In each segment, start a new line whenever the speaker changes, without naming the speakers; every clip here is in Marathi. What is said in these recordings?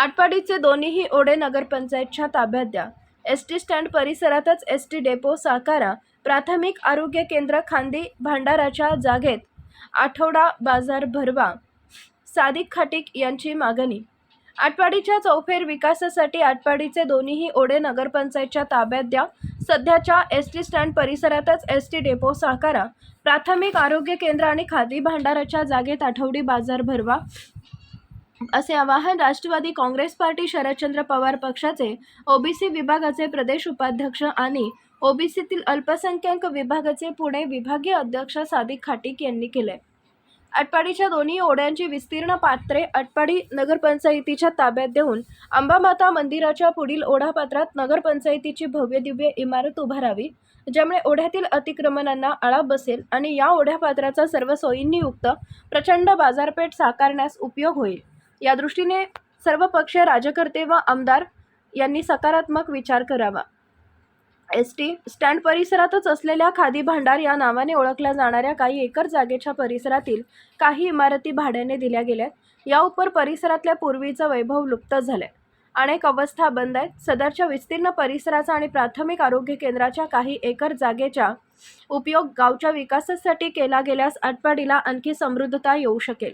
आटपाडीचे दोन्हीही ओढे नगरपंचायतच्या ताब्यात द्या. एस टी स्टँड परिसरातच एस टी डेपो साकारा प्राथमिक आरोग्य केंद्र खांदी भांडाराच्या जागेत आठवडा बाजार भरवा सादिक खाटिक यांची मागणी. आटपाडीच्या चौफेर विकासासाठी आटपाडीचे दोन्हीही ओढे नगरपंचायतच्या ताब्यात द्या. सध्याच्या एस टी स्टँड परिसरातच एस टी डेपो साकारा प्राथमिक आरोग्य केंद्र आणि खादी भांडाराच्या जागेत आठवडी बाजार भरवा. असे आवाहन राष्ट्रवादी काँग्रेस पार्टी शरदचंद्र पवार पक्षाचे ओबीसी विभागाचे प्रदेश उपाध्यक्ष आणि ओबीसीतील अल्पसंख्याक विभागाचे पुणे विभागीय अध्यक्ष सादिक खाटिक यांनी केले. अटपाडीच्या दोन्ही ओढ्यांची विस्तीर्ण पात्रे अटपाडी नगरपंचायतीच्या ताब्यात देऊन अंबामाता मंदिराच्या पुढील ओढापात्रात नगरपंचायतीची भव्य दिव्य इमारत उभारावी ज्यामुळे ओढ्यातील अतिक्रमणांना आळा बसेल आणि या ओढ्यापात्राचा सर्व सोयींनी युक्त प्रचंड बाजारपेठ साकारण्यास उपयोग होईल. या दृष्टीने सर्व पक्ष राजकर्ते व आमदार यांनी सकारात्मक विचार करावा. एस टी स्टँड परिसरातच असलेल्या खादी भांडार या नावाने ओळखल्या जाणाऱ्या काही एकर जागेच्या परिसरातील काही इमारती भाड्याने दिल्या गेल्या या उपर परिसरातल्या पूर्वीचं वैभव लुप्त झालंय. अनेक अवस्था बंद आहेत. सदरच्या विस्तीर्ण परिसराचा आणि प्राथमिक आरोग्य केंद्राच्या काही एकर जागेचा उपयोग गावच्या विकासासाठी केला गेल्यास आटपाडीला आणखी समृद्धता येऊ शकेल.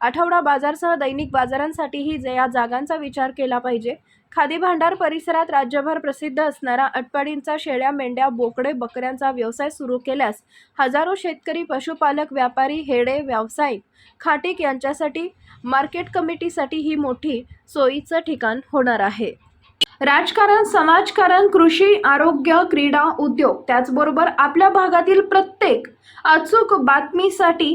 आठवडा बाजारसह दैनिक बाजारांसाठीही जे या जागांचा विचार केला पाहिजे. खादी भांडार परिसरात राज्यभर प्रसिद्ध असणारा अटपाडींचा शेळ्या मेंढ्या बोकडे बकऱ्यांचा व्यवसाय सुरू केल्यास हजारो शेतकरी पशुपालक व्यापारी हेडे व्यावसायिक खाटीक यांच्यासाठी मार्केट कमिटीसाठी ही मोठी सोयीचं ठिकाण होणार आहे. राजकारण समाजकारण कृषी आरोग्य क्रीडा उद्योग त्याचबरोबर आपल्या भागातील प्रत्येक अचूक बातमीसाठी